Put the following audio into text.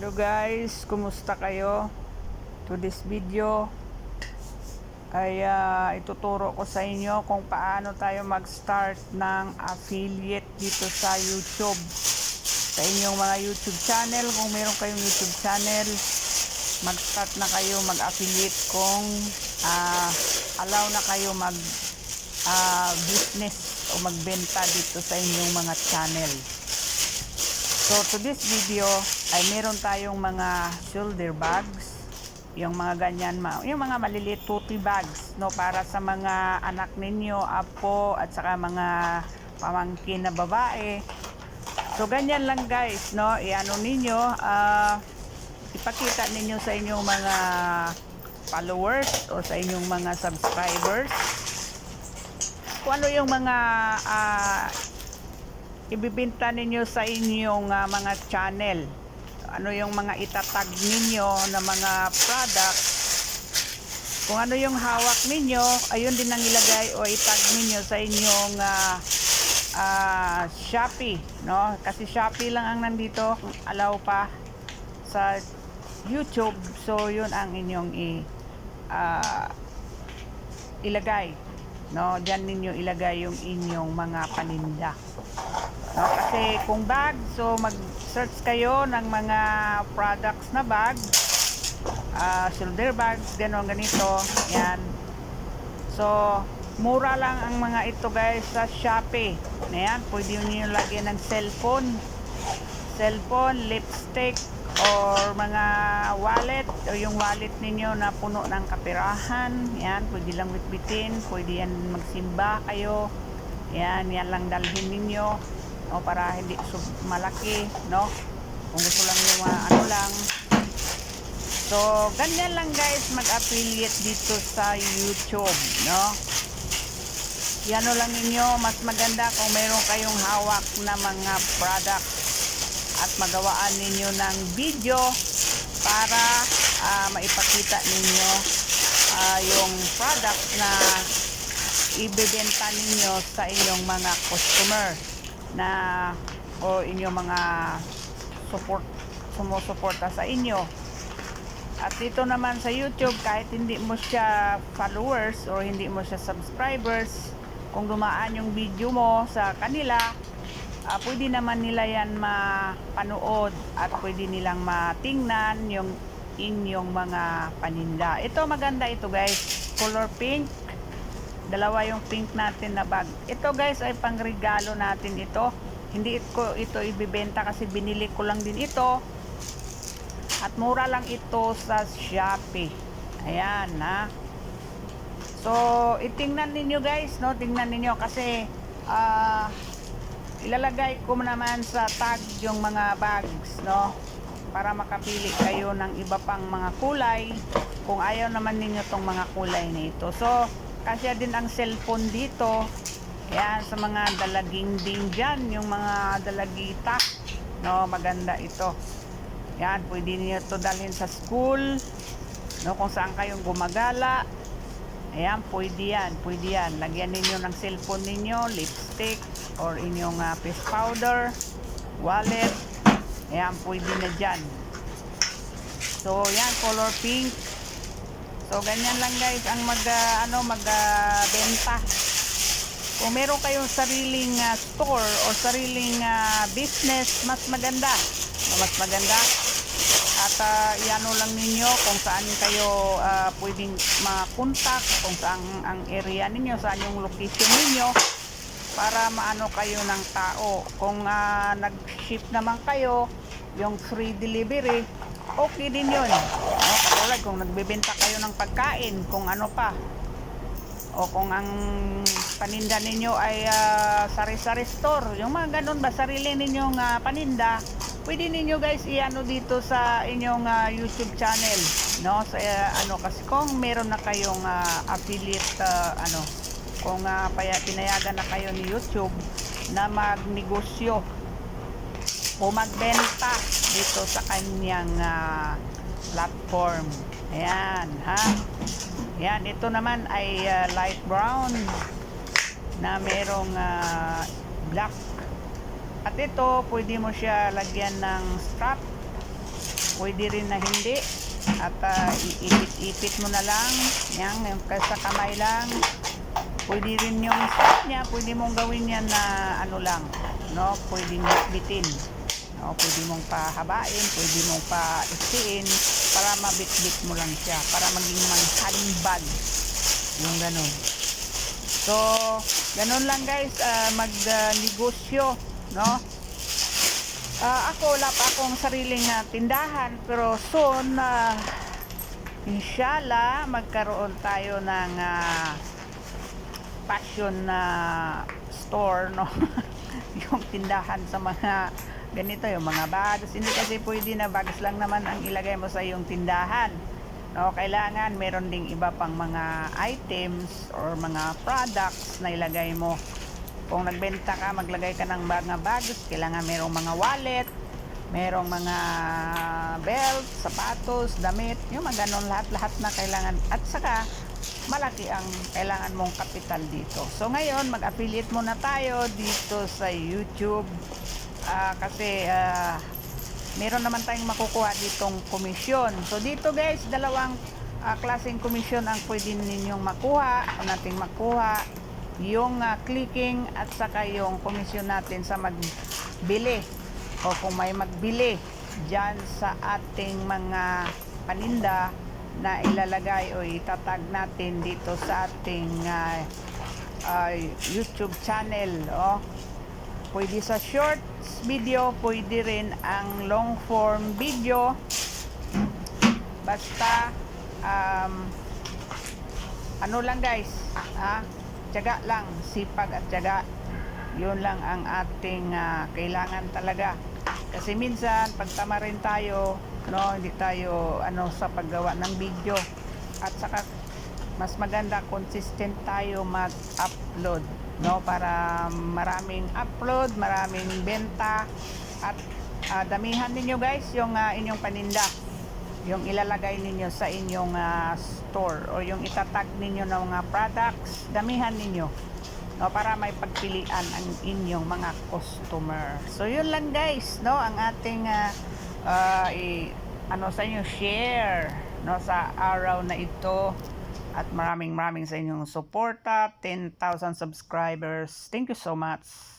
Hello guys, kumusta kayo? To this video ay ah, ituturo ko sa inyo kung paano tayo mag-start ng affiliate dito sa YouTube. Sa inyong mga YouTube channel, kung meron kayong YouTube channel, mag-start na kayo mag-affiliate kung ah, allow na kayo mag ah, business o magbenta dito sa inyong mga channel. So to this video ay meron tayong mga shoulder bags, yung mga ganyan, yung mga maliliit tote bags, no, para sa mga anak ninyo, apo, at saka mga pamangkin na babae. So ganyan lang guys, no, iano ninyo, ah, ipakita ninyo sa inyong mga followers o sa inyong mga subscribers kung ano yung mga ah, ibibinta ninyo sa inyong ah, mga channel. Ano yung mga itatag ninyo na mga products. Kung ano yung hawak ninyo, ayun din ang ilagay o itag ninyo sa inyong ah, ah, Shopee. No? Kasi Shopee lang ang nandito. Allow pa sa YouTube. So, yun ang inyong i, ah, ilagay. No, diyan ninyo ilagay yung inyong mga paninda. Kasi kung bag, so mag-search kayo ng mga products na bag, ah, shoulder bags, gano'n ganito, yan. So, mura lang ang mga ito guys sa Shopee. Ayan, pwede niyo lagyan ng cellphone, cellphone, lipstick, or mga wallet, o yung wallet ninyo na puno ng kapirahan. Yan, pwede lang bitbitin, pwede yan magsimba kayo. Yan, yan lang dalhin ninyo. O, para hindi malaki, no? Kung gusto lang yung mga ano lang. So, ganyan lang guys, mag-affiliate dito sa YouTube, no? Yan o lang ninyo, mas maganda kung meron kayong hawak na mga products at magawaan ninyo ng video para ah, maipakita ninyo ah, yung product na ibebenta ninyo sa inyong mga customer na o inyong mga support sumusuporta sa inyo at dito naman sa YouTube, kahit hindi mo siya followers or hindi mo siya subscribers, kung dumaan yung video mo sa kanila, ah, pwede naman nila yan mapanood at pwede nilang matingnan yung inyong mga paninda. Ito maganda ito guys, color pink. Dalawa yung pink natin na bag. Ito guys ay pangregalo natin ito. Hindi ko ito ibibenta kasi binili ko lang din ito. At mura lang ito sa Shopee. Ayan, ha. So, itingnan ninyo guys, no? Tingnan ninyo kasi ah ilalagay ko naman sa tag yung mga bags, no? Para makapili kayo ng iba pang mga kulay kung ayaw naman ninyo tong mga kulay na ito. So, kasya din ang cellphone dito. Ayan, sa mga dalaging din dyan, yung mga dalagita. No, maganda ito. Yan, pwede niyo to dalhin sa school, no, kung saan kayong gumagala. Ayan, pwede yan, pwede yan. Lagyan ninyo ng cellphone ninyo, lipstick, or inyong uh, face powder, wallet. Ayan, pwede na dyan. So, yan, color pink. So, ganyan lang guys ang mag, ah, ano, mag ah, benta. Kung meron kayong sariling ah, store o sariling ah, business, mas maganda. Mas maganda. At uh, iano lang ninyo kung saan kayo ah, pwedeng makontak, kung saan ang area ninyo, saan yung location ninyo para maano kayo ng tao. Kung ah, nag-ship naman kayo, yung free delivery, okay din yun. Katulad kung nagbebenta kayo ng pagkain, kung ano pa, o kung ang paninda ninyo ay ah, sari-sari store, yung mga ganun ba, sarili ninyong ah, paninda, pwede ninyo guys iano dito sa inyong ah, YouTube channel, no? Sa ah, ano kasi kung meron na kayong ah, affiliate ah, ano, kung ah, paya, pinayagan na kayo ni YouTube na magnegosyo o magbenta dito sa kanyang ah, platform. Ayan, ha? Yan, ito naman ay ah, light brown na merong ah, black. At ito, pwede mo siya lagyan ng strap pwede rin na hindi. At ah, iipit-ipit mo na lang. Yan, yung sa kamay lang. Pwede rin yung step niya, pwede mong gawin yan na ano lang, no? Pwede bitin. No, pwede mong pahabain, pwede mong pa-iksiin para mabit-bit mo lang siya, para maging mang handbag. Yung ganun. So, ganun lang guys, ah, mag-negosyo, no? Ah, ako, wala pa akong sariling ah, tindahan, pero soon, ah, inshallah, magkaroon tayo ng ah, fashion na store, no? yung tindahan sa mga ganito, yung mga bags. Hindi kasi pwede na bags lang naman ang ilagay mo sa yung tindahan. No, kailangan meron ding iba pang mga items or mga products na ilagay mo. Kung nagbenta ka, maglagay ka ng mga bags, kailangan merong mga wallet, merong mga belt, sapatos, damit, yung mga ganun lahat-lahat na kailangan. At saka, malaki ang kailangan mong kapital dito. So ngayon, mag-affiliate muna tayo dito sa YouTube Ah, kasi ah, meron naman tayong makukuha ditong komisyon. So dito guys, dalawang ah, klaseng komisyon ang pwede ninyong makuha o nating makuha. Yung ah, clicking at saka yung komisyon natin sa magbili o kung may magbili dyan sa ating mga paninda na ilalagay o itatag natin dito sa ating ah, ah, YouTube channel. Oh. Pwede sa shorts video, pwede rin ang long form video. Basta, um, ano lang guys, ha? Tiyaga lang, sipag at tiyaga. Yun lang ang ating ah, kailangan talaga. Kasi minsan, pag tama rin tayo, no, hindi tayo ano sa paggawa ng video. At saka mas maganda consistent tayo mag-upload no para maraming upload, maraming benta at ah, damihan ninyo guys yung ah, inyong paninda yung ilalagay ninyo sa inyong ah, store o yung itatag ninyo ng mga products damihan ninyo no para may pagpilian ang inyong mga customer. So yun lang guys no ang ating ah, ah, i- ano sa inyo share no sa araw na ito at maraming maraming sa inyong suporta. 10,000 subscribers. Thank you so much